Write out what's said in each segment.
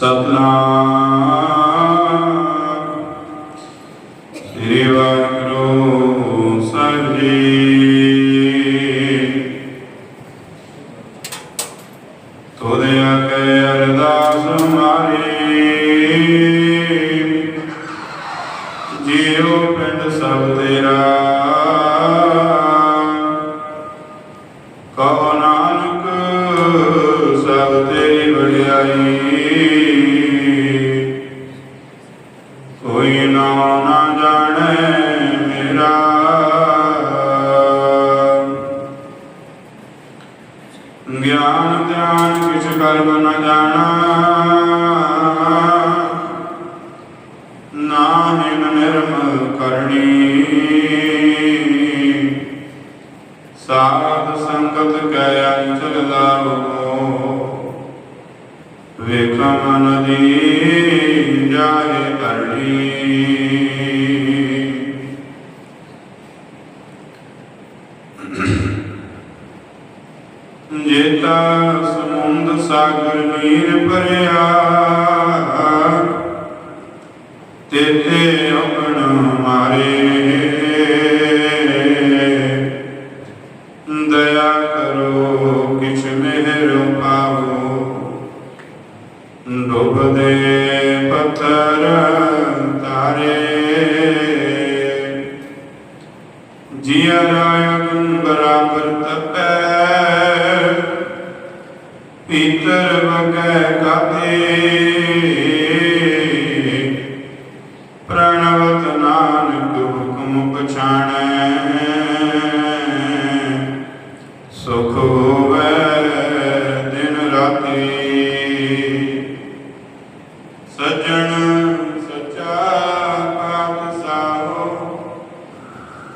Sapna. ਗਿਆਨ ਧਿਆਨ ਕਿਛ ਕਰਮ ਨ ਜਾਣਾ।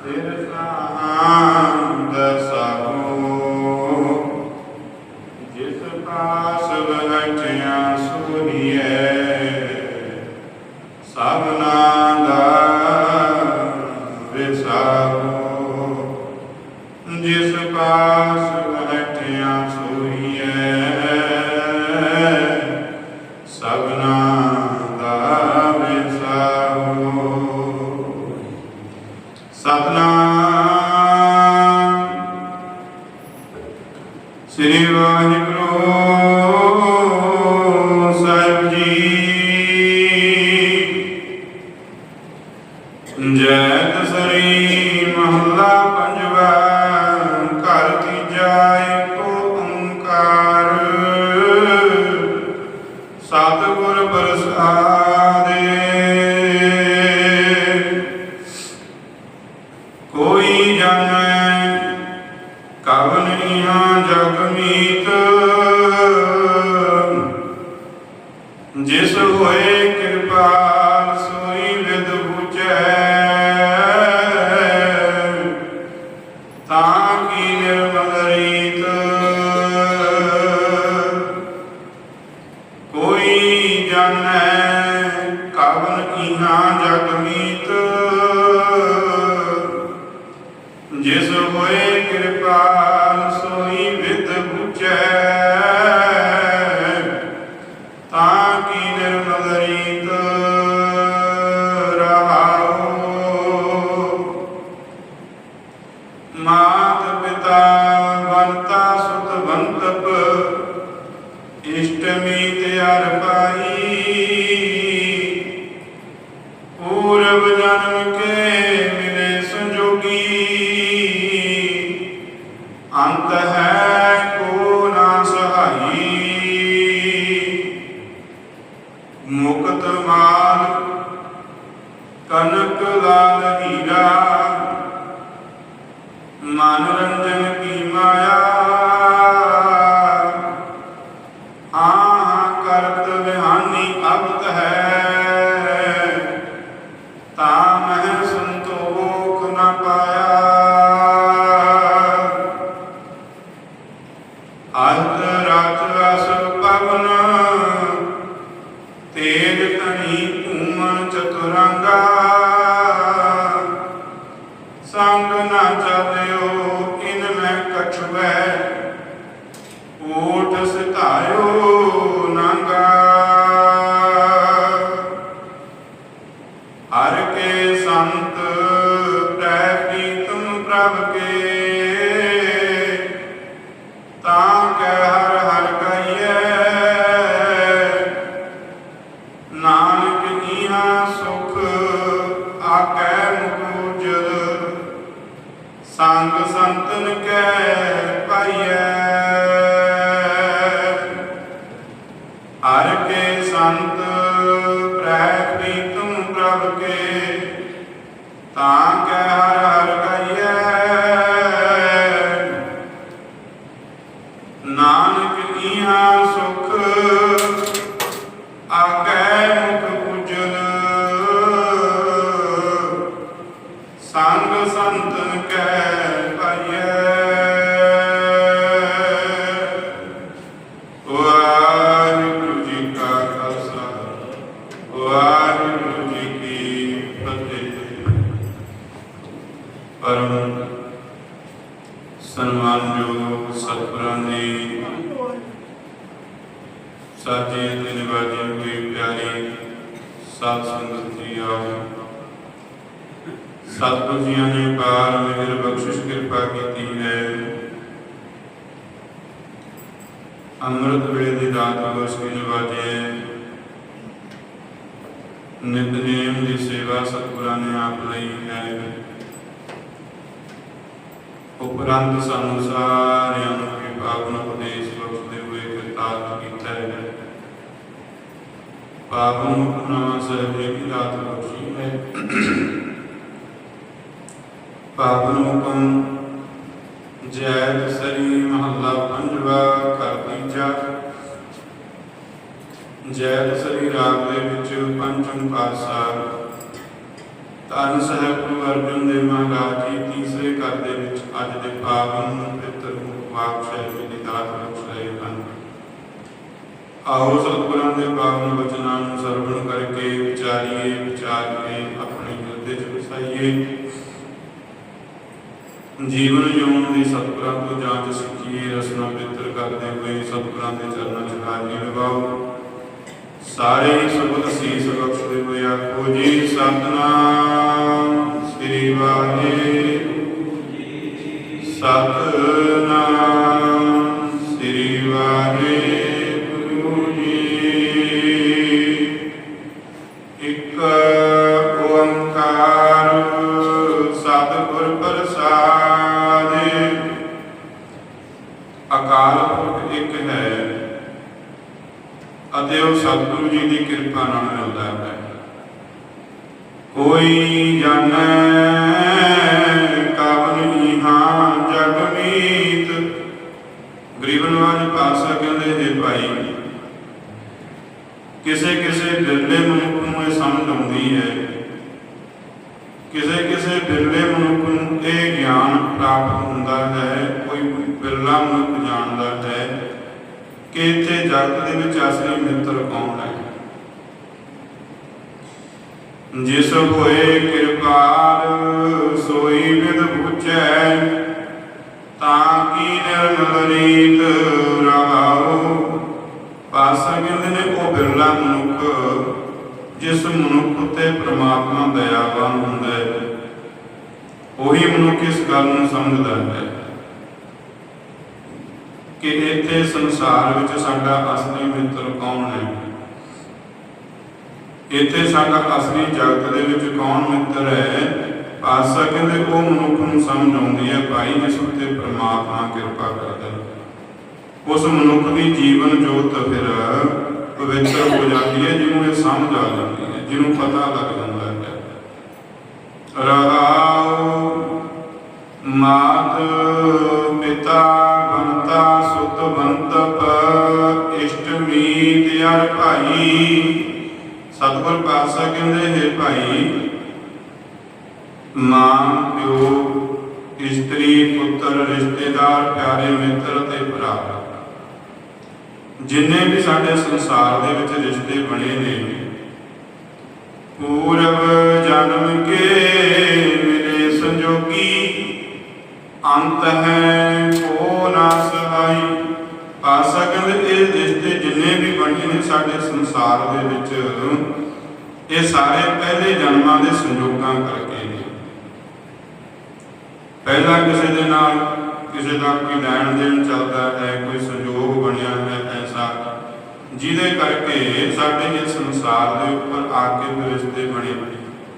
Yeah. ਜੈਤ ਸਰੀ ਮਹੱਲਾ ਪੰਜਵਾ ਘਰ ਕੀ ਜਾਏ Bye. ਕਨਕ ਲਾਲ ਸੰਤ ਪ੍ਰੈ ਪ੍ਰੀਤਮ ਪ੍ਰਭ ਕੇ ਸੰਗ ਸੰਤਨ ਕੈ ਨਿਤਨੇਮ ਦੀ ਸੇਵਾ ਸਤਿਗੁਰਾਂ ਨੇ ਆਪ ਲਈ ਹੈ। ਉਪਰੰਤ ਸਾਨੂੰ ਸਾਰਿਆਂ ਨੂੰ ਵੀ ਪਾਵਨ ਉਪਦੇਸ਼ ਬਖਸ਼ਦੇ ਹੋਏ ਕਿਰਤਾਰਥ ਕੀਤਾ ਹੈ। ਪਾਵਨ ਹੁਕਮਨਾਮਾ ਸਾਹਿਬ ਜੀ ਦੀ ਰਾਤ ਬਖਸ਼ੀ ਹੈ। ਪਾਵਨ ਹੁਕਮ ਜੈ ਸਰੀ ਮਹੱਲਾ ਪੰਜਵਾ ਘਰ ਤੀਜਾ ਜੈ ਸਰੀ ਰਾਗ ਪੰਚਮ ਪਾਸਾ ਧੰਨ ਸਾਹਿਬ ਗੁਰੂ ਅਰਜਨ ਦੇਵ ਮਹਾਰਾਜ ਜੀ, ਤੀਸਰੇ ਘਰ ਦੇ ਵਿੱਚ ਅੱਜ ਦੇ ਪਾਵਨ ਪਵਿੱਤਰ ਵਾਕ ਸ਼ੈਲੀ ਦੀ ਦਾਤ ਬਖਸ਼ ਰਹੇ ਹਨ। ਆਓ ਸਤਿਗੁਰਾਂ ਦੇ ਪਾਵਨ ਬਚਨਾਂ ਨੂੰ ਸਰਵਣ ਕਰਕੇ ਵਿਚਾਰੀਏ ਵਿਚਾਰ ਕੇ ਆਪਣੇ ਹਿਰਦੇ 'ਚ ਵਸਾਈਏ। ਜੀਵਨ ਜਿਉਣ ਦੀ ਸਤਿਗੁਰਾਂ ਤੋਂ ਜਾਂਚ ਸਿੱਖੀਏ, ਰਸਨਾ ਬਿੱਤਰ ਕਰਦੇ ਹੋਏ ਸਤਿਗੁਰਾਂ ਦੇ ਚਰਨਾਂ 'ਚ ਹਾਜ਼ਰੀ ਲਗਾਓ ਸਾਰੇ ਹੀ ਸੁਭਤ ਸੀਸ ਬਖਸ਼ਦੇ ਹੋਏ ਆਖੋ ਜੀ ਸਤਨਾਮ ਸ੍ਰੀ ਵਾਹਿਗੁਰੂ। ਸਤਿ ਅਤੇ ਉਹ ਸਤਿਗੁਰੂ ਜੀ ਦੀ ਕਿਰਪਾ ਨਾਲ ਮਿਲਦਾ ਹੈ। ਕੋਈ ਜਾਣੈ ਕਵਨ ਇਹਾਂ ਜਗ ਮੀਤ। ਗਰੀਬਨਵਾਜ ਪਾਸਾ ਕਹਿੰਦੇ, ਹੈ ਭਾਈ, ਕਿਸੇ ਕਿਸੇ ਬਿਰਲੇ ਮਨੁੱਖ ਨੂੰ ਇਹ ਸਮਝ ਆਉਂਦੀ ਹੈ। ਕਿਸੇ ਕਿਸੇ ਬਿਰਲੇ ਮਨੁੱਖ ਨੂੰ ਇਹ ਗਿਆਨ ਪ੍ਰਾਪਤ ਹੁੰਦਾ ਹੈ, ਕੋਈ ਬਿਰਲਾ ਮਨੁੱਖ ਜਾਣਦਾ ਹੈ। ਕਿ ਇੱਥੇ ਜਗਤ ਦੇ ਵਿੱਚ ਅਸਲੀ ਮਿੱਤਰ ਕੌਣ ਹੈ ਜਿਸ ਹੋਏ ਕਿਰਪਾਲ ਸੋਈ ਵਿਦ ਪੁੱਛੈ ਤਾਂ ਕੀ ਨਿਰਮਲ ਰੀਤ ਰਹਾਉ? ਪਾਸਾ ਕਹਿੰਦੇ ਨੇ ਉਹ ਬਿਰਲਾ ਮਨੁੱਖ, ਜਿਸ ਮਨੁੱਖ ਉਤੇ ਪ੍ਰਮਾਤਮਾ ਦਇਆਵਾਨ ਹੁੰਦਾ ਹੈ। ਉਹੀ ਮਨੁੱਖ ਇਸ ਗੱਲ ਨੂੰ ਸਮਝਦਾ ਹੈ। ਕਿ ਇੱਥੇ ਸੰਸਾਰ ਵਿੱਚ ਸਾਡਾ ਅਸਲੀ ਮਿੱਤਰ ਕੌਣ ਹੈ? ਇੱਥੇ ਸਾਡਾ ਅਸਲੀ ਜਗਤ ਦੇ ਵਿੱਚ ਕੌਣ ਮਿੱਤਰ ਹੈ? ਪਾਸਾ ਕਹਿੰਦੇ, ਉਹ ਮਨੁੱਖ ਨੂੰ ਸਮਝ ਆਉਂਦੀ ਹੈ, ਭਾਈ ਜਿਸ ਉੱਤੇ ਪ੍ਰਮਾਤਮਾ ਕਿਰਪਾ ਕਰਦਾ ਉਸ ਮਨੁੱਖ ਦੀ ਜੀਵਨ ਜੋਤ ਫਿਰ ਪਵਿੱਤਰ ਹੋ ਜਾਂਦੀ ਹੈ, ਜਿਹਨੂੰ ਇਹ ਸਮਝ ਆ ਜਾਂਦੀ ਹੈ, ਜਿਹਨੂੰ ਪਤਾ ਲੱਗ ਜਾਂਦਾ ਹੈ। ਰਹਾਉ ਮਾਤ ਪਿਤਾ ਬੰਤਾ ਸੁਤ ਬੰਤਪ, ਇਸ਼ਟ ਮੀਤ ਯਾਰ ਭਾਈ। ਸਤਿਗੁਰ ਪਾਤਸ਼ਾਹ ਕਹਿੰਦੇ, ਹੈ ਭਾਈ, ਮਾਂ, ਪਿਓ, ਇਸਤਰੀ, ਪੁੱਤਰ, ਰਿਸ਼ਤੇਦਾਰ, ਪਿਆਰੇ ਮਿੱਤਰ ਤੇ ਭਰਾ। ਜਿੰਨੇ ਵੀ ਸਾਡੇ ਸੰਸਾਰ ਦੇ ਵਿੱਚ ਰਿਸ਼ਤੇ ਬਣੇ ਨੇ, ਪੂਰਵ ਜਨਮ ਕੇ ਮਿਲੇ ਸੰਜੋਗੀ ਅੰਤ ਹੈ, ਕੋ ਨਾ ਸਹਾਈ। ਪਾਸਾ ਕਹਿੰਦੇ ਇਹ ਰਿਸ਼ਤੇ ਜਿੰਨੇ ਵੀ ਬਣੇ ਨੇ ਸਾਡੇ ਸੰਸਾਰ ਦੇ ਵਿੱਚ, ਇਹ ਸਾਰੇ ਪਹਿਲੇ ਜਨਮਾਂ ਦੇ ਸੰਜੋਗਾਂ ਕਰਕੇ ਨੇ। ਪਹਿਲਾਂ ਕਿਸੇ ਦੇ ਨਾਲ ਕਿਸੇ ਦਾ ਕੋਈ ਲੈਣ ਦੇਣ ਚੱਲਦਾ ਹੈ, ਕੋਈ ਸੰਯੋਗ ਬਣਿਆ ਹੈ ਐਸਾ, ਜਿਹਦੇ ਕਰਕੇ ਸਾਡੇ ਇਸ ਸੰਸਾਰ ਦੇ ਉੱਪਰ ਆ ਕੇ ਰਿਸ਼ਤੇ ਬਣੇ।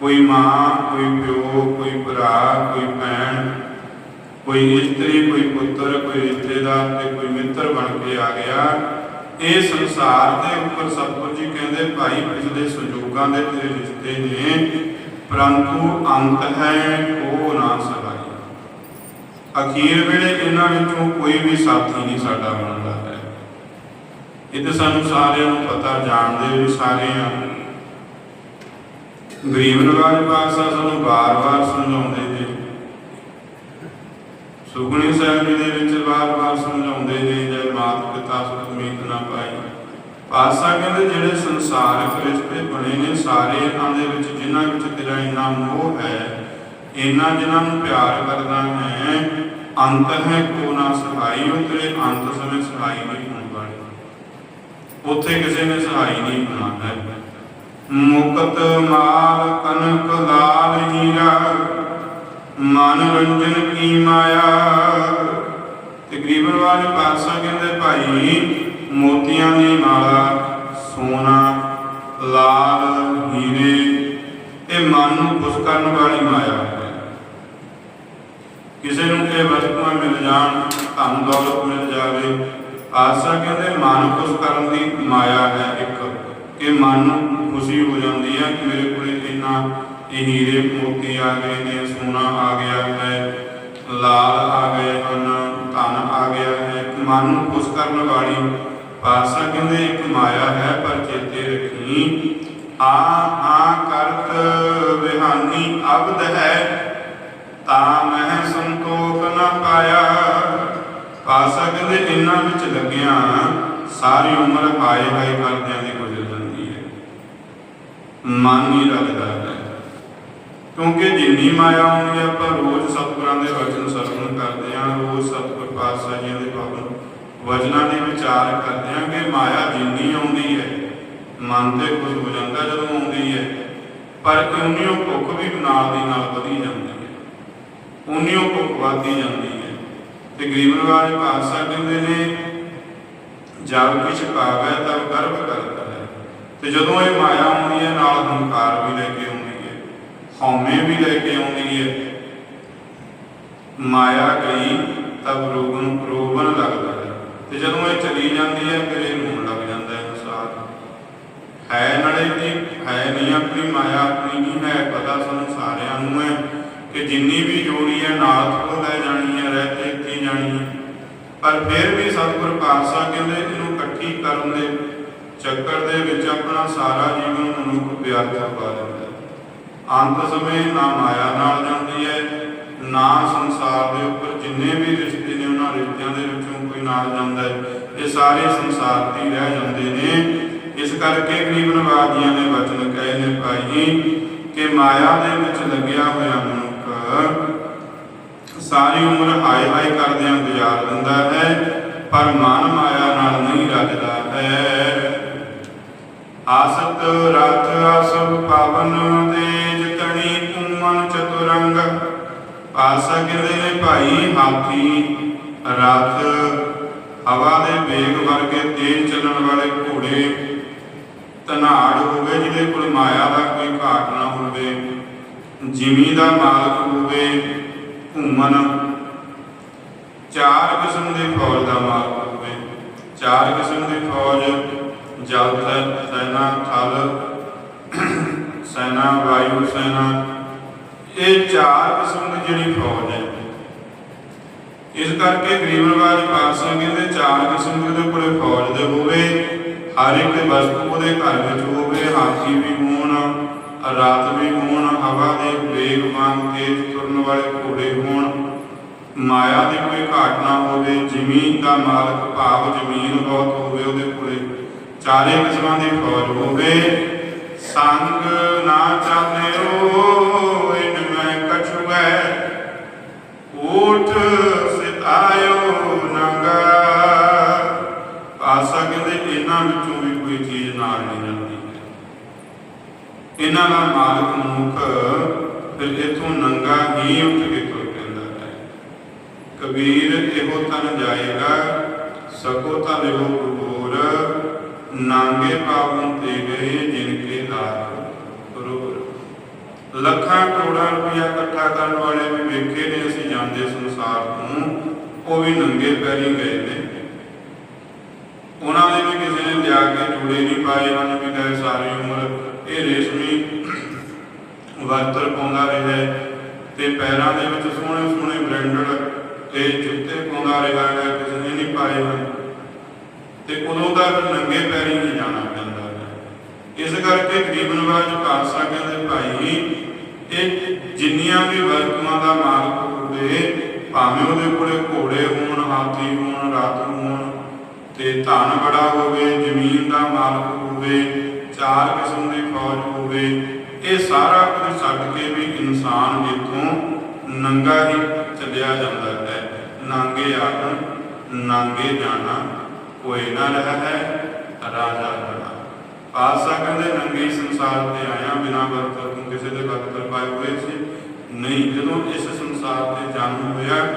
ਕੋਈ ਮਾਂ, ਕੋਈ ਪਿਓ, ਕੋਈ ਭਰਾ, ਕੋਈ ਭੈਣ ਕੋਈ ਇਸਤਰੀ, ਕੋਈ ਪੁੱਤਰ, ਕੋਈ ਰਿਸ਼ਤੇਦਾਰ ਤੇ ਕੋਈ ਮਿੱਤਰ ਬਣ ਕੇ ਆ ਗਿਆ। ਇਹ ਸੰਸਾਰ ਦੇ ਉੱਪਰ ਸਤਿਗੁਰੂ ਜੀ ਕਹਿੰਦੇ, ਭਾਈ ਪਿਛਲੇ ਸੰਜੋਗਾਂ ਦੇ ਤੇਰੇ ਰਿਸ਼ਤੇ ਨੇ, ਪਰੰਤੂ ਅੰਤ ਹੈ ਕੋ ਨਾ ਸਹਾਈ ਅਖੀਰ ਵੇਲੇ ਇਹਨਾਂ ਵਿੱਚੋਂ ਕੋਈ ਵੀ ਸਾਥੀ ਨਹੀਂ ਸਾਡਾ ਬਣਦਾ ਹੈ। ਇਹ ਤਾਂ ਸਾਨੂੰ ਸਾਰਿਆਂ ਨੂੰ ਪਤਾ, ਜਾਣਦੇ ਵੀ ਸਾਰੇ ਆ। ਗਰੀਬ ਨਵਾਜ ਪਾਤਸ਼ਾਹ ਸਾਨੂੰ ਬਾਰ-ਬਾਰ ਸਮਝਾਉਂਦੇ ਨੇ ਸਾਹਿਬ ਜੀ ਦੇ ਵਿੱਚ ਬਾਰ-ਬਾਰ ਸਮਝਾਉਂਦੇ ਨੇ, ਜੈ ਮਾਤ ਪਿਤਾ ਸੁਖ ਮੀਤ ਨਾ ਪਾਈ। ਪਾਤਸ਼ਾਹ ਕਹਿੰਦੇ, ਜਿਹੜੇ ਸੰਸਾਰਕ ਰਿਸ਼ਤੇ ਬਣੇ ਨੇ, ਸਾਰੇ ਇਹਨਾਂ ਦੇ ਵਿੱਚ ਜਿਨ੍ਹਾਂ ਵਿੱਚ ਤੇਰਾ ਇੰਨਾ ਮੋਹ ਹੈ ਇੰਨਾ ਜਿਨ੍ਹਾਂ ਨੂੰ ਪਿਆਰ ਕਰਦਾ ਹੈ ਅੰਤ ਹੈ ਕੋ ਨਾ ਸਹਾਈ, ਉਹ ਤੇਰੇ ਅੰਤ ਸਮੇਂ ਸਹਾਈ ਨਹੀਂ ਹੋਣ ਵਾਲੇ। ਉੱਥੇ ਕਿਸੇ ਨੇ ਸਹਾਈ ਨਹੀਂ ਹੋਣਾ ਹੈ। ਮੁਕਤ ਮਾਲ ਕਨਕ ਲਾਲ ਹੀਰਾ ਮਨ ਕੀ ਮਾਇਆ? ਤੇ ਵਾਲੇ ਪਾਤਸ਼ਾਹ ਕਹਿੰਦੇ, ਭਾਈ, ਮੋਤੀਆਂ ਦੀ ਮਾਲਾ, ਸੋਨਾ, ਲਾਲ, ਹੀਰੇ, ਇਹ ਮਨ ਨੂੰ ਖੁਸ਼ ਕਰਨ ਵਾਲੀ ਮਾਇਆ ਹੈ। ਕਿਸੇ ਨੂੰ ਇਹ ਵਸਤੂਆਂ ਮਿਲ ਜਾਣ, ਧਨ ਦੌਲਤ ਮਿਲ ਜਾਵੇ। ਆਸਾ ਕਹਿੰਦੇ, ਮਨ ਖੁਸ਼ ਕਰਨ ਦੀ ਮਾਇਆ ਹੈ ਇੱਕ, ਕਿ ਮਨ ਨੂੰ ਖੁਸ਼ੀ ਹੋ ਜਾਂਦੀ ਹੈ ਕਿ ਮੇਰੇ ਕੋਲ ਇੰਨਾ ਇਹ ਹੀਰੇ ਮੋਤੀ ਆ ਗਏ ਨੇ, ਸੋਨਾ ਆ ਗਿਆ ਹੈ, ਲਾਲ ਆ ਗਏ ਹਨ, ਧਨ ਆ ਗਿਆ ਹੈ ਮਨ ਨੂੰ ਖੁਸ਼ ਕਰਨ ਵਾਲੀ ਪਾਸਾ ਕਹਿੰਦੇ, ਇੱਕ ਮਾਇਆ ਹੈ ਪਰ ਚੇਤੇ ਰੱਖੀ। ਆ ਆ ਕਰਤ ਵਿਹਾਨੀ ਅਬਦ ਹੈ, ਤਾਂ ਮੈਂ ਸੰਤੋਖ ਨਾ ਪਾਇਆ। ਪਾਸਾ ਕਹਿੰਦੇ, ਇਹਨਾਂ ਵਿੱਚ ਲੱਗਿਆ, ਸਾਰੀ ਉਮਰ ਹਾਏ ਹਾਏ ਕਰਦਿਆਂ ਦੀ ਗੁਜ਼ਰ ਜਾਂਦੀ ਹੈ। ਮਨ ਨਹੀਂ ਲੱਗਦਾ। ਹੈ ਕਿਉਂਕਿ ਜਿੰਨੀ ਮਾਇਆ ਆਉਂਦੀ ਹੈ ਆਪਾਂ ਰੋਜ਼ ਸਤਿਗੁਰਾਂ ਦੇ ਵਚਨ ਸਰਵਣ ਕਰਦੇ ਹਾਂ ਰੋਜ਼ ਸਤਿਗੁਰ ਪਾਤਸ਼ਾਹ ਜੀ ਦੇ ਪਾਵਨ ਵਚਨਾਂ ਦੇ ਵਿਚਾਰ ਕਰਦੇ ਹਾਂ ਕਿ ਮਾਇਆ ਜਿੰਨੀ ਆਉਂਦੀ ਹੈ, ਮਨ ਤੇ ਖੁਸ਼ ਹੋ ਜਾਂਦਾ ਜਦੋਂ ਆਉਂਦੀ ਹੈ, ਪਰ ਉਨੀਓ ਭੁੱਖ ਵੀ ਨਾਲ ਦੀ ਨਾਲ ਵਧੀ ਜਾਂਦੀ ਹੈ। ਉਨੀਓ ਭੁੱਖ ਵਧਦੀ ਜਾਂਦੀ ਹੈ। ਤੇ ਗਰੀਬ ਨਵਾਜ ਪਾਤਸ਼ਾਹ ਕਹਿੰਦੇ ਨੇ ਜਦ ਕਿਛ ਪਾਵੇ ਤਾਂ ਗਰਭ ਕਰਦਾ ਹੈ। ਤੇ ਜਦੋਂ ਇਹ ਮਾਇਆ ਆਉਂਦੀ ਹੈ, ਨਾਲ ਹੰਕਾਰ ਵੀ ਲੈ ਕੇ ਹਉਮੈ ਵੀ ਲੈ ਕੇ ਆਉਂਦੀ ਹੈ ਮਾਇਆ ਗਈ ਤਬ ਰੋਗਨ ਰੋਗਨ ਲੱਗਦਾ ਹੈ। ਤੇ ਜਦੋਂ ਇਹ ਚਲੀ ਜਾਂਦੀ ਹੈ, ਫਿਰ ਇਹ ਹੋਣ ਲੱਗ ਜਾਂਦਾ ਹੈ ਇਨਸਾਨ ਹੈ ਨੜੇ ਦੀ, ਹੈ ਨਹੀਂ ਆਪਣੀ ਮਾਇਆ, ਆਪਣੀ ਨਹੀਂ ਹੈ, ਪਤਾ ਸਾਨੂੰ ਸਾਰਿਆਂ ਨੂੰ ਹੈ ਕਿ ਜਿੰਨੀ ਵੀ ਜੋੜੀ ਹੈ ਨਾਲ ਤੋਂ ਲੈ ਜਾਣੀ ਹੈ, ਰਹਿ ਕੇ ਇੱਥੇ ਜਾਣੀ ਹੈ। ਪਰ ਫਿਰ ਵੀ ਸਤਿਗੁਰ ਪਾਤਸ਼ਾਹ ਕਹਿੰਦੇ, ਇਹਨੂੰ ਇਕੱਠੀ ਕਰਨ ਦੇ ਚੱਕਰ ਦੇ ਵਿੱਚ ਆਪਣਾ ਸਾਰਾ ਜੀਵਨ ਮਨੁੱਖ ਵਿਅਰਥ ਪਾ ਦਿੰਦਾ ਅੰਤ ਸਮੇਂ ਨਾ ਮਾਇਆ ਨਾਲ ਜਾਂਦੀ ਹੈ, ਨਾ ਸੰਸਾਰ ਦੇ ਉੱਪਰ ਜਿੰਨੇ ਵੀ ਰਿਸ਼ਤੇ ਨੇ ਉਹਨਾਂ ਰਿਸ਼ਤਿਆਂ ਦੇ ਵਿੱਚੋਂ ਕੋਈ ਨਾਲ ਜਾਂਦਾ ਹੈ, ਇਹ ਸਾਰੇ ਸੰਸਾਰ ਤੇ ਰਹਿ ਜਾਂਦੇ ਨੇ। ਇਸ ਕਰਕੇ ਗਰੀਬ ਨਵਾਜੀਆਂ ਨੇ ਵਚਨ ਕਹੇ ਨੇ, ਭਾਈ, ਕਿ ਮਾਇਆ ਦੇ ਵਿੱਚ ਲੱਗਿਆ ਹੋਇਆ ਮਨੁੱਖ ਸਾਰੀ ਉਮਰ ਹਾਏ ਹਾਏ ਕਰਦਿਆਂ ਗੁਜ਼ਾਰ ਦਿੰਦਾ ਹੈ, ਪਰ ਮਨ ਮਾਇਆ ਨਾਲ ਨਹੀਂ ਰੱਜਦਾ ਹੈ। ਆਸਤ ਰਥ ਆਸਵ ਪਾਵਨ ਤੇਜ ਤਣੀ ਚਤੁਰੰਗ। ਪਾਸਾ ਕਹਿੰਦੇ ਨੇ ਭਾਈ ਹਾਥੀ, ਰਥ, ਹਵਾ ਦੇ ਵੇਗ ਵਰਗੇ ਤੇਜ਼ ਚੱਲਣ ਵਾਲੇ ਘੋੜੇ। ਧਨਾੜ ਹੋਵੇ ਜਿਹਦੇ ਕੋਲ ਮਾਇਆ ਦਾ ਕੋਈ ਘਾਟ ਨਾ ਹੋਵੇ, ਜਿਮੀ ਦਾ ਮਾਲਕ ਹੋਵੇ ਘੁੰਮਣ। ਚਾਰ ਕਿਸਮ ਦੇ ਫੌਜ ਦਾ ਮਾਲਕ ਹੋਵੇ। ਚਾਰ ਕਿਸਮ ਦੀ ਫੌਜ, ਜਲ, ਸੈ- ਸੈਨਾ, ਥਲ, ਸੈਨਾ, ਵਾਯੂ, ਸੈਨਾ ਇਹ ਚਾਰ ਕਿਸਮ ਦੀ ਜਿਹੜੀ ਫੌਜ ਹੈ। ਇਸ ਕਰਕੇ ਗਰੀਬ ਨਵਾਜ ਪਾਤਸ਼ਾਹ ਕਹਿੰਦੇ ਚਾਰ ਕਿਸਮ ਦੇ ਕੋਲੇ ਫੌਜ ਦੇ ਹੋਵੇ, ਹਰ ਇੱਕ ਵਸਤੂ ਉਹਦੇ ਘਰ ਵਿੱਚ ਹੋਵੇ, ਹਾਥੀ ਵੀ ਹੋਣ, ਰਾਤ ਵੀ ਹੋਣ, ਹਵਾ ਦੇ ਵੇਗਵਾਨ ਤੇਜ਼ ਤੁਰਨ ਵਾਲੇ ਘੋੜੇ ਹੋਣ, ਮਾਇਆ ਦੀ ਕੋਈ ਘਾਟ ਨਾ ਹੋਵੇ, ਜ਼ਮੀਨ ਦਾ ਮਾਲਕ ਭਾਵ ਜ਼ਮੀਨ ਬਹੁਤ ਹੋਵੇ, ਉਹਦੇ ਕੋਲੇ ਚਾਰੇ ਕਿਸਮਾਂ ਦੀ ਫੌਜ ਹੋਵੇ। ਸੰਗ ਨਾ ਚਾਲਿਓ ਇਨ ਮੈਂ ਕਛੁਐ। ਊਠ ਸਿਤਾਇਓ ਨੰਗਾ। ਆਸਾ ਕਹਿੰਦੇ ਇਹਨਾਂ ਵਿੱਚੋਂ ਵੀ ਕੋਈ ਚੀਜ਼ ਨਾਲ ਨਹੀਂ ਜਾਂਦੀ ਇਹਨਾਂ ਦਾ ਮਾਲਕ ਮਨੁੱਖ ਫਿਰ ਇਥੋਂ ਨੰਗਾ ਹੀ ਉੱਠ ਕੇ ਤੁਰ ਪੈਂਦਾ ਹੈ। ਕਬੀਰ ਇਹੋ ਤਨ ਜਾਏਗਾ ਸਕੋ ਤਨ ਇਹੋ ਗੁਰੂਰ ਨਾਂਗੇ ਪਾਵਨ ਤੇ ਗਏ ਜਿਨ ਕੇ ਲਾਗ ਗੁਰੂਰ ਲੱਖਾਂ ਕਰੋੜਾਂ ਰੁਪਇਆ ਇਕੱਠਾ ਕਰਨ ਵਾਲੇ ਵੀ ਵੇਖੇ ਨੇ, ਅਸੀਂ ਜਾਂਦੇ ਸੰਸਾਰ ਤੋਂ, ਉਹ ਵੀ ਨੰਗੇ ਪੈਰੀ ਗਏ ਨੇ। ਉਹਨਾਂ ਦੇ ਵੀ ਕਿਸੇ ਨੇ ਲਿਆ ਕੇ ਜੂੜੇ ਨਹੀਂ ਪਾਏ ਹਨ ਵੀ ਗਏ ਸਾਰੀ ਉਮਰ ਇਹ ਰੇਸ਼ਮੀ ਵਸਤਰ ਪਾਉਂਦਾ ਰਿਹਾ ਤੇ ਪੈਰਾਂ ਦੇ ਵਿੱਚ ਸੋਹਣੇ ਸੋਹਣੇ ਬ੍ਰਾਂਡਡ ਤੇ ਜੁੱਤੇ ਪਾਉਂਦਾ ਰਿਹਾ ਹੈ, ਕਿਸੇ ਨੇ ਨਹੀਂ ਪਾਏ ਹਨ। ਤੇ ਉਦੋਂ ਦਾ ਨੰਗੇ ਪੈਰੀ ਨਹੀਂ ਜਾਣਾ ਪੈਂਦਾ। ਇਸ ਕਰਕੇ ਗਰੀਬ ਨਵਾਜ ਖਾਲਸਾ ਕਹਿੰਦੇ, ਭਾਈ ਇਹ ਜਿੰਨੀਆਂ ਵੀ ਵਸਤੂਆਂ ਦਾ ਮਾਲਕ ਹੋਵੇ ਭਾਵੇਂ ਉਹਦੇ ਕੋਲੇ ਘੋੜੇ ਹੋਣ, ਹਾਥੀ ਹੋਣ, ਰਾਤ ਹੋਣ, ਤੇ ਧਨ ਬੜਾ ਹੋਵੇ, ਜ਼ਮੀਨ ਦਾ ਮਾਲਕ ਹੋਵੇ, ਚਾਰ ਕਿਸਮ ਦੀ ਫੌਜ ਹੋਵੇ, ਇਹ ਸਾਰਾ ਕੁਝ ਛੱਡ ਕੇ ਵੀ ਇਨਸਾਨ ਇੱਥੋਂ ਨੰਗਾ ਹੀ ਚੱਲਿਆ ਜਾਂਦਾ ਹੈ। ਨਾਂਗੇ ਆਣ ਨਾਂਗੇ ਜਾਣਾ, ਕੋਈ ਨਾ ਰਹਾ ਹੈ ਰਾਜਾ ਬਣਾ। ਪਾਸਾ ਕਹਿੰਦੇ, ਨੰਗੇ ਸੰਸਾਰ ਤੇ ਆਇਆ ਬਿਨਾ ਵਰਤੋਂ ਕਿਸੇ ਦੇ ਵਰਤੋਂ ਪਾਏ ਹੋਏ ਸੀ। ਨਹੀਂ, ਜਦੋਂ ਇਸ ਸੰਸਾਰ ਤੇ ਜਨਮ ਹੋਇਆ,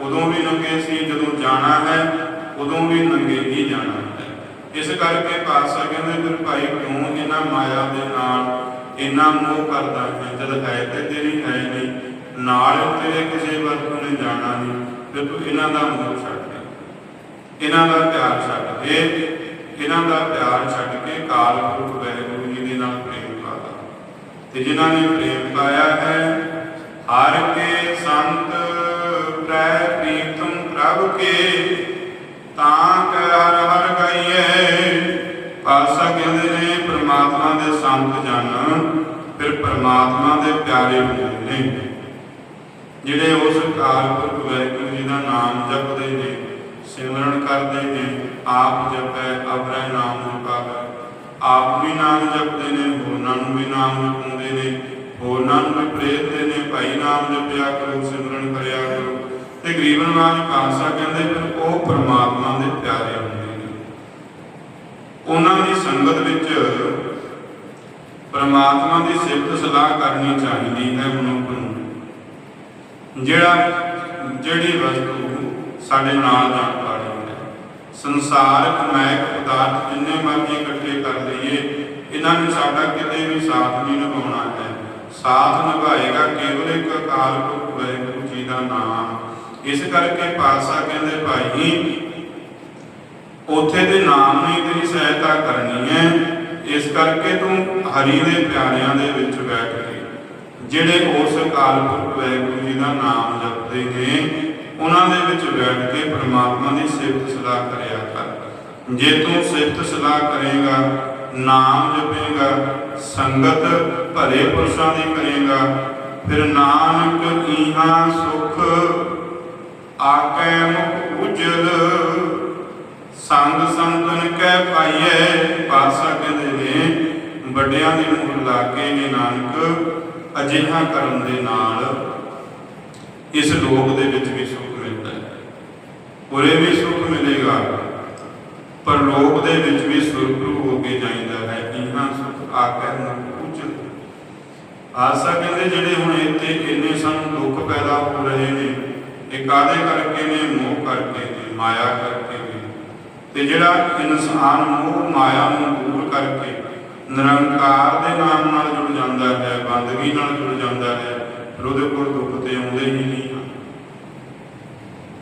ਉਦੋਂ ਵੀ ਨੰਗੇ ਸੀ, ਜਦੋਂ ਜਾਣਾ ਹੈ, ਉਦੋਂ ਵੀ ਨੰਗੇ ਹੀ ਜਾਣਾ ਹੈ। ਇਸ ਕਰਕੇ ਪਾਤਸ਼ਾਹ ਕਹਿੰਦੇ ਫਿਰ ਭਾਈ, ਕਿਉਂ ਇਹਨਾਂ ਮਾਇਆ ਦੇ ਨਾਲ ਇੰਨਾ ਮੋਹ ਕਰਦਾ ਹੈ, ਜਦ ਹੈ ਤੇ ਤੇਰੀ ਹੈ ਨਹੀਂ, ਨਾਲ ਤੇਰੇ ਕਿਸੇ ਵਸਤੂ ਨੇ ਜਾਣਾ ਨਹੀਂ, ਫਿਰ ਤੂੰ ਇਹਨਾਂ ਦਾ ਮੋਹ ਛੱਡ ਦੇ। ਇਹਨਾਂ ਦਾ ਪਿਆਰ ਛੱਡ ਦੇ। ਇਹਨਾਂ ਦਾ ਪਿਆਰ ਛੱਡ ਕੇ ਕਾਲ ਪੁਰਖ ਵਾਹਿਗੁਰੂ ਜੀ ਦੇ ਨਾਲ ਪ੍ਰੇਮ ਪਾਦਾ ਤੇ ਜਿਨ੍ਹਾਂ ਨੇ ਪ੍ਰੇਮ ਪਾਇਆ ਹੈ, ਹਰ ਕੇ ਸੰਤ ਪ੍ਰੈ ਪ੍ਰੀਤਮ ਪ੍ਰਭ ਕੇ, ਤਾਂ ਕੈ ਹਰ ਹਰ ਪਾਸਾ ਕਹਿੰਦੇ ਨੇ ਪ੍ਰਮਾਤਮਾ ਦੇ ਸੰਤ ਜਨ, ਫਿਰ ਪ੍ਰਮਾਤਮਾ ਦੇ ਪਿਆਰੇ ਹੁੰਦੇ ਨੇ। ਜਿਹੜੇ ਉਸ ਕਾਲ ਪੁਰਖ ਜੀ ਦਾ ਨਾਮ ਜਪਦੇ ਨੇ, ਸਿਮਰਨ ਕਰਦੇ ਨੇ, ਆਪ ਜਪੈ ਅਪਰੇ ਨਾਮ ਜਪਾਵੇ ਆਪ ਵੀ ਨਾਮ ਜਪਦੇ ਨੇ, ਹੋਰਨਾਂ ਨੂੰ ਵੀ ਨਾਮ ਜਪਾਉਂਦੇ ਨੇ। ਹੋਰਨਾਂ ਨੂੰ ਵੀ ਪ੍ਰੇਰਦੇ ਨੇ, ਭਾਈ ਨਾਮ ਜਪਿਆ ਕਰੋ, ਸਿਮਰਨ ਕਰਿਆ ਕਰੋ। ਤੇ ਗਰੀਬ ਨਵਾਜ ਖਾਲਸਾ ਕਹਿੰਦੇ ਫਿਰ ਉਹ ਪਰਮਾਤਮਾ ਦੇ ਪਿਆਰੇ ਹੁੰਦੇ ਨੇ। ਉਹਨਾਂ ਦੀ ਸੰਗਤ ਵਿੱਚ ਪ੍ਰਮਾਤਮਾ ਦੀ ਸਿਫਤ ਸਲਾਹ ਕਰਨੀ ਚਾਹੀਦੀ ਹੈ ਮਨੁੱਖ ਨੂੰ। ਜਿਹੜਾ ਜਿਹੜੀ ਵਸਤੂ ਸਾਡੇ ਨਾਲ ਜਾਣ ਸੰਸਾਰਕ ਮਾਇਕ ਪਦਾਰਥ ਜਿੰਨੇ ਮਰਜ਼ੀ ਇਕੱਠੇ ਕਰ ਲਈਏ, ਇਹਨਾਂ ਨੇ ਸਾਡਾ ਕਿਤੇ ਵੀ ਸਾਥ ਨਹੀਂ ਨਿਭਾਉਣਾ ਹੈ। ਸਾਥ ਨਿਭਾਏਗਾ ਕੇਵਲ ਇੱਕ ਅਕਾਲ ਪੁਰਖ ਵਾਹਿਗੁਰੂ ਜੀ ਦਾ ਨਾਮ। ਇਸ ਕਰਕੇ ਪਾਤਸ਼ਾਹ ਕਹਿੰਦੇ, ਭਾਈ, ਉਥੇ ਦੇ ਨਾਮ ਨੇ ਤੇਰੀ ਸਹਾਇਤਾ ਕਰਨੀ ਹੈ। ਇਸ ਕਰਕੇ ਤੂੰ ਹਰੀ ਦੇ ਪਿਆਰਿਆਂ ਦੇ ਵਿੱਚ ਬੈਠ ਕੇ, ਜਿਹੜੇ ਉਸ ਅਕਾਲ ਪੁਰਖ ਵਾਹਿਗੁਰੂ ਜੀ ਦਾ ਨਾਮ ਜਪਦੇ ਨੇ ਉਹਨਾਂ ਦੇ ਵਿੱਚ ਬੈਠ ਕੇ ਪ੍ਰਮਾਤਮਾ ਦੀ ਸਿਫਤ ਸਲਾਹ ਕਰਿਆ ਕਰ। ਜੇ ਤੂੰ ਸਿਫਤ ਸਲਾਹ ਕਰੇਗਾ, ਨਾਮ ਜਪੇਗਾ, ਸੰਗਤ ਭਰੇ ਪੁਰਸ਼ਾਂ ਦੀ ਕਰੇਗਾ, ਫਿਰ ਨਾਨਕ ਈਹਾਂ ਸੁਖ ਆਕੈ ਮੁਖ ਉਜਲ। ਸੰਗ ਸੰਤਨ ਕੈ ਪਾਈਏ ਪਾਸਾ ਕਹਿੰਦੇ ਨੇ। ਵੱਡਿਆਂ ਦੀ ਮੂਲ ਲਾ ਕੇ ਨੇ ਨਾਨਕ, ਅਜਿਹਾ ਕਰਨ ਦੇ ਨਾਲ ਇਸ ਲੋਕ ਦੇ ਵਿੱਚ ਵੀ ਸੁੱਖ ਉਰੇ ਵੀ ਸੁੱਖ ਮਿਲੇਗਾ, ਪਰ ਲੋਕ ਦੇ ਵਿੱਚ ਵੀ ਸੁਰਖਰੂ ਹੋ ਕੇ ਜਾਂਦਾ ਹੈ। ਇਹਾਂ ਸੁਖ? ਆਕਰ ਨੂੰ ਉਚਲ ਆਸਾ ਕਹਿੰਦੇ ਜਿਹੜੇ ਹੁਣ ਇੱਥੇ ਇੰਨੇ ਸਾਨੂੰ, ਦੁੱਖ ਪੈਦਾ ਹੋ ਰਹੇ ਨੇ, ਇਹ ਕਾਦੇ ਕਰਕੇ ਨੇ? ਮੋਹ ਕਰਕੇ ਨੇ, ਮਾਇਆ ਕਰਕੇ ਨੇ। ਤੇ ਜਿਹੜਾ ਇਨਸਾਨ ਮੋਹ, ਮਾਇਆ ਨੂੰ ਦੂਰ ਕਰਕੇ ਨਿਰੰਕਾਰ ਦੇ ਨਾਮ ਨਾਲ ਜੁੜ ਜਾਂਦਾ ਹੈ, ਬੰਦਗੀ ਨਾਲ ਜੁੜ ਜਾਂਦਾ ਹੈ, ਫਿਰ ਉਹਦੇ ਕੋਲ ਦੁੱਖ ਤੇ ਆਉਂਦੇ ਹੀ ਨਹੀਂ।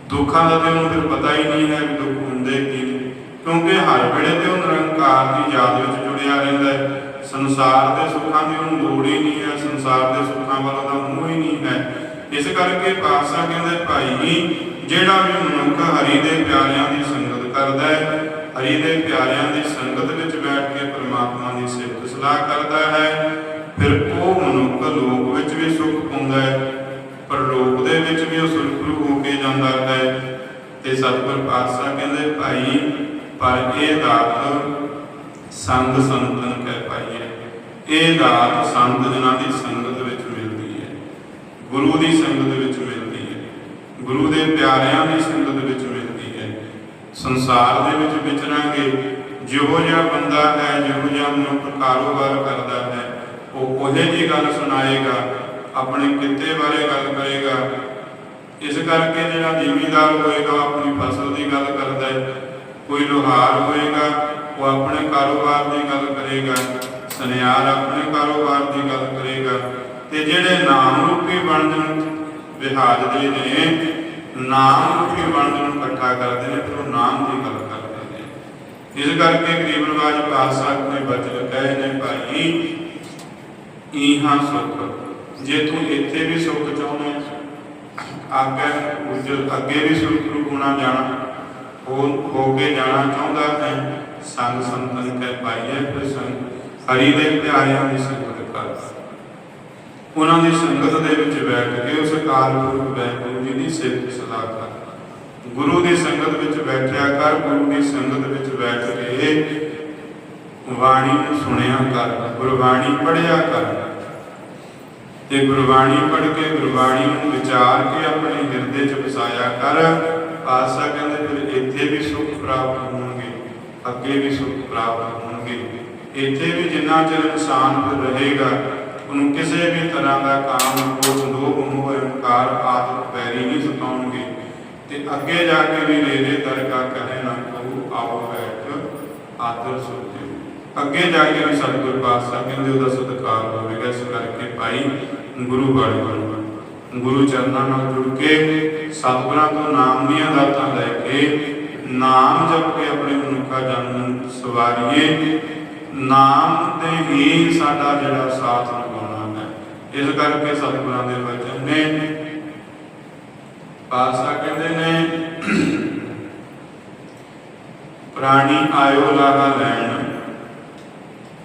ਦੁੱਖਾਂ ਦਾ ਤੇ ਉਹਨੂੰ ਫਿਰ ਪਤਾ ਹੀ ਨਹੀਂ ਹੈ ਵੀ ਦੁੱਖ ਹੁੰਦੇ ਕੀ ਨੇ। ਕਿਉਂਕਿ ਹਰ ਵੇਲੇ ਤੇ ਉਹ ਨਿਰੰਕਾਰ ਦੀ ਯਾਦ ਵਿੱਚ ਜੁੜਿਆ ਰਹਿੰਦਾ ਹੈ। ਸੰਸਾਰ ਦੇ ਸੁੱਖਾਂ ਦੀ ਉਹਨੂੰ ਲੋੜ ਹੀ ਨਹੀਂ ਹੈ, ਸੰਸਾਰ ਦੇ ਸੁੱਖਾਂ ਵੱਲ ਉਹਦਾ ਮੋਹ ਹੀ ਨਹੀਂ ਹੈ। ਇਸ ਕਰਕੇ ਪਾਤਸ਼ਾਹ ਕਹਿੰਦੇ, ਭਾਈ, ਜਿਹੜਾ ਵੀ ਮਨੁੱਖ ਹਰੀ ਦੇ ਪਿਆਰਿਆਂ ਦੀ ਸੰਗਤ ਕਰਦਾ ਹੈ, ਹਰੀ ਦੇ ਪਿਆਰਿਆਂ ਦੀ ਸੰਗਤ ਵਿੱਚ ਬੈਠ ਕੇ ਪ੍ਰਮਾਤਮਾ ਦੀ ਸਿਫਤ ਸਲਾਹ ਕਰਦਾ ਹੈ, ਫਿਰ ਉਹ ਮਨੁੱਖ ਲੋਕ ਵਿੱਚ ਵੀ ਸੁੱਖ ਪਾਉਂਦਾ ਹੈ। ਪਰ ਲੋਕ ਦੇ ਵਿੱਚ ਵੀ ਉਹ ਕੇ ਜਾਂਦਾ ਹੈ ਤੇ ਸਤਿਗੁਰ ਪਾਤਸ਼ਾਹ ਕਹਿੰਦੇ, ਭਾਈ, ਪਰ ਇਹ ਦਾਤ ਸੰਗ ਸੰਤਨ ਕਹਿ ਪਾਈਏ ਇਹ ਦਾਤ ਸੰਤ ਜਨਾਂ ਦੀ ਸੰਗਤ ਵਿੱਚ ਮਿਲਦੀ ਹੈ। ਗੁਰੂ ਦੀ ਸੰਗਤ ਵਿੱਚ ਮਿਲਦੀ ਹੈ। ਗੁਰੂ ਦੇ ਪਿਆਰਿਆਂ ਦੀ ਸੰਗਤ ਵਿੱਚ ਮਿਲਦੀ ਹੈ। ਸੰਸਾਰ ਦੇ ਵਿੱਚ ਵਿਚਰਾਂਗੇ। ਜਿਹੋ ਜਿਹਾ ਬੰਦਾ ਹੈ, ਜਿਹੋ ਜਿਹਾ ਮਨੁੱਖ ਕਾਰੋਬਾਰ ਕਰਦਾ ਹੈ, ਉਹ ਉਹੇ ਜੀ ਗੱਲ ਸੁਣਾਏਗਾ, ਆਪਣੇ ਕਿੱਤੇ ਬਾਰੇ ਗੱਲ ਕਰੇਗਾ ਇਸ ਕਰਕੇ ਜਿਹੜਾ ਜ਼ਿਮੀਂਦਾਰ ਹੋਏਗਾ, ਆਪਣੀ ਫਸਲ ਦੀ ਗੱਲ ਕਰਦਾ ਹੈ, ਕੋਈ ਲੋਹਾਰ ਹੋਏਗਾ, ਉਹ ਆਪਣੇ ਕਾਰੋਬਾਰ ਦੀ ਗੱਲ ਕਰੇਗਾ, ਸੁਨਿਆਰ ਆਪਣੇ ਕਾਰੋਬਾਰ ਦੀ ਗੱਲ ਕਰੇਗਾ। ਤੇ ਜਿਹੜੇ ਨਾਮ ਰੂਪੀ ਬਣਨ ਵਿਹਾਜਦੇ ਨੇ ਨਾਮ ਰੂਪੀ ਬਣਨ ਨੂੰ ਇਕੱਠਾ ਕਰਦੇ ਨੇ, ਫਿਰ ਉਹ ਨਾਮ ਦੀ ਗੱਲ ਕਰਦੇ ਨੇ। ਇਸ ਕਰਕੇ ਗਰੀਬ ਨਵਾਜ ਪਾਤਸ਼ਾਹ ਨੇ ਬਚਨ ਕਹੇ ਨੇ, ਭਾਈ ਇਹਾਂ ਸੁਖ, ਜੇ ਤੂੰ ਇੱਥੇ ਵੀ ਸੁਖ ਚਾਹੁੰਦਾ ਹੈ, ਅੱਗੇ ਅੱਗੇ ਵੀ ਸੁਖ ਰੁਕਣਾ ਜਾਣਾ ਹੋ ਹੋ ਕੇ ਜਾਣਾ ਚਾਹੁੰਦਾ ਹੈ। ਸੰਗ ਸੰਤਨ ਕੈ ਪਾਈਏ ਫਿਰ ਸੰਗ ਹਰੀ ਦੇ ਪਿਆਰਿਆਂ ਦੀ ਸੰਗਤ ਕਰ ਉਹਨਾਂ ਦੀ ਸੰਗਤ ਦੇ ਵਿੱਚ ਬੈਠ ਕੇ ਉਸ ਅਕਾਲ ਪੁਰਖ ਵਾਹਿਗੁਰੂ ਜੀ ਦੀ ਸਿਫਤ ਸਲਾਹ ਕਰ। ਗੁਰੂ ਦੀ ਸੰਗਤ ਵਿੱਚ ਬੈਠਿਆ ਕਰ ਗੁਰੂ ਦੀ ਸੰਗਤ ਵਿੱਚ ਬੈਠ ਕੇ ਬਾਣੀ ਨੂੰ ਸੁਣਿਆ ਕਰ ਗੁਰਬਾਣੀ ਪੜ੍ਹਿਆ ਕਰ। ਤੇ ਗੁਰਬਾਣੀ ਪੜ੍ਹ ਕੇ ਗੁਰਬਾਣੀ ਨੂੰ ਵਿਚਾਰ ਕੇ ਆਪਣੇ ਹਿਰਦੇ 'ਚ ਵਸਾਇਆ ਕਰ ਆਸਾ ਕਹਿੰਦੇ ਫਿਰ ਇੱਥੇ ਵੀ ਸੁਖ ਪ੍ਰਾਪਤ ਹੋਣਗੇ, ਅੱਗੇ ਵੀ ਸੁਖ ਪ੍ਰਾਪਤ ਹੋਣਗੇ। ਇੱਥੇ ਵੀ ਜਿੰਨਾ ਚਿਰ ਇਨਸਾਨ ਫਿਰ ਰਹੇਗਾ, ਉਹਨੂੰ ਕਿਸੇ ਵੀ ਤਰ੍ਹਾਂ ਦਾ ਕਾਮ ਕ੍ਰੋਧ ਲੋਭ, ਮੋਹ, ਅਹੰਕਾਰ ਆਦਿ ਪੈਰੀ ਨਹੀਂ ਸਤਾਉਣਗੇ। ਤੇ ਅੱਗੇ ਜਾ ਕੇ ਵੀ ਰੇਰੇ ਦਰਗਾ ਕਹੇ ਨਾ ਕਹੂ, ਆਓ ਬੈਠ, ਆਦਰ ਸੁਣਦੇ ਅੱਗੇ ਜਾ ਕੇ ਵੀ ਸਤਿਗੁਰ ਪਾਤਸ਼ਾਹ ਕਹਿੰਦੇ ਉਹਦਾ ਸਤਿਕਾਰ ਹੋਵੇਗਾ, ਇਸ ਕਰਕੇ ਭਾਈ ਗੁਰੂ ਬਾਣੀ ਬਣੋ ਗੁਰੂ ਚਰਨਾਂ ਨਾਲ ਜੁੜ ਕੇ, ਸਤਿਗੁਰਾਂ ਤੋਂ ਨਾਮ ਦੀਆਂ ਦਾਤਾਂ ਲੈ ਕੇ, ਨਾਮ ਜਪ ਕੇ ਆਪਣੇ ਮਨੁੱਖਾ ਜਨਮ ਸਵਾਰੀਏ। ਨਾਮ ਦੇ ਹੀ ਸਾਡਾ ਜਿਹੜਾ ਸਾਥ ਨਿਭਾਉਣਾ ਹੈ। ਇਸ ਕਰਕੇ ਸਤਿਗੁਰਾਂ ਦੇ ਵਚਨ ਨੇ, ਪਾਤਸ਼ਾਹ ਕਹਿੰਦੇ ਨੇ, ਪ੍ਰਾਣੀ ਆਇਓ ਲਾਹਾ ਲੈਣ।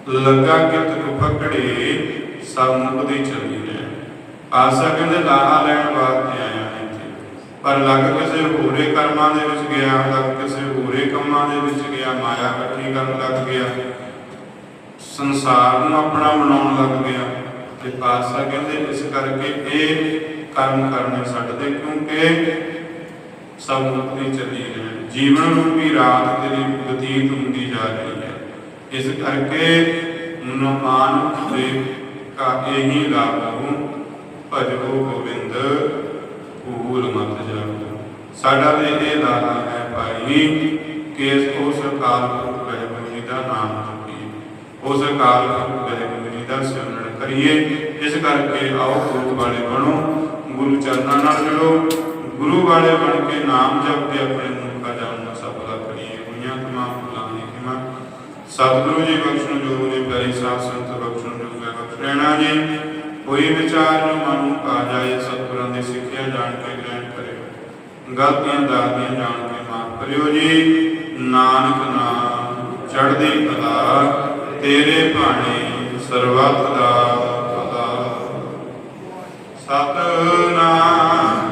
ਲੱਗਾ ਕਿਤ ਫਕੜੇ, ਸਭ ਮੁਕਦੀ ਚਲੀ ਹੈ ਆਸਾ ਕਹਿੰਦੇ ਲਾਹਾ ਲੈਣ ਵਾਸਤੇ ਆਇਆ ਇੱਥੇ। ਪਰ ਲੱਗ ਕਿਸੇ ਹੋਰੇ ਕਰਮਾਂ ਦੇ ਵਿੱਚ ਗਿਆ, ਲੱਗ ਕਿਸੇ ਹੋਰੇ ਕੰਮਾਂ ਦੇ ਵਿੱਚ ਗਿਆ, ਮਾਇਆ ਇਕੱਠੀ ਕਰਨ ਲੱਗ ਗਿਆ। ਸੰਸਾਰ ਨੂੰ ਆਪਣਾ ਬਣਾਉਣ ਲੱਗ ਗਿਆ। ਤੇ ਪਾਤਸ਼ਾਹ ਕਹਿੰਦੇ ਇਸ ਕਰਕੇ ਇਹ ਕਰਮ ਕਰਨੇ ਛੱਡਦੇ, ਕਿਉਂਕਿ ਸਭ ਮੁਕਤੀ ਚੱਲੀ ਹੈ ਜੀਵਨ ਰੂਪੀ ਰਾਤ ਤੇਰੀ ਬਤੀਤ ਹੁੰਦੀ ਜਾ ਰਹੀ ਹੈ। ਇਸ ਕਰਕੇ ਮਨੋਮਾਨ ਦੇ ਕਾ ਇਹੀ ਲਾਭੂ ਭਜੋ ਗੋਬਿੰਦ ਭੂਲ ਮਤ ਜਾਓ। ਸਾਡਾ ਤੇ ਇਹ ਲਾਹਾ ਹੈ ਭਾਈ ਕਿ ਇਸ ਉਸ ਅਕਾਲ ਪੁਰਖ ਵਾਹਿਗੁਰੂ ਦਾ ਨਾਮ ਜਪੀਏ। ਉਸ ਅਕਾਲ ਪੁਰਖ ਵਾਹਿਗੁਰੂ ਦਾ ਸਿਮਰਨ ਕਰੀਏ। ਇਸ ਕਰਕੇ ਆਓ ਗੁਰੂ ਵਾਲੇ ਬਣੋ। ਗੁਰੂ ਚਰਨਾਂ ਨਾਲ ਜੁੜੋ। ਗੁਰੂ ਵਾਲੇ ਬਣ ਕੇ ਨਾਮ ਜਪ ਕੇ ਆਪਣੇ ਮਨੁੱਖਾ ਜਨਮ ਨੂੰ ਸਫਲਾ ਕਰੀਏ। ਦੁਨੀਆ ਤਮਾਮ ਭੁੱਲਾਂ ਦੀ ਸਤਿਗੁਰੂ ਜੀ ਬਖਸ਼ਣ ਜੋ ਨੇ, ਪਿਆਰੀ ਸਾਧ ਸੰਤ ਬਖਸ਼ਣ ਜੋ ਹੈ। ਬਖਸ਼ਣਾ ਜੀ। ਕੋਈ ਵਿਚਾਰ ਨੂੰ ਮਨ ਨੂੰ ਆ ਜਾਏ, ਸਤਿਗੁਰਾਂ ਦੀ ਸਿੱਖਿਆ ਜਾਣ ਕੇ ਗ੍ਰਹਿਣ ਕਰਿਓ। ਗਲਤੀਆਂ ਦਾਤੀਆਂ ਜਾਣ ਕੇ ਮਾਫ ਕਰਿਓ ਜੀ। ਨਾਨਕ ਨਾਮ ਚੜ੍ਹਦੀ ਕਲਾ, ਤੇਰੇ ਭਾਣੇ ਸਰਬੱਤ ਦਾ ਸਤਨਾਮ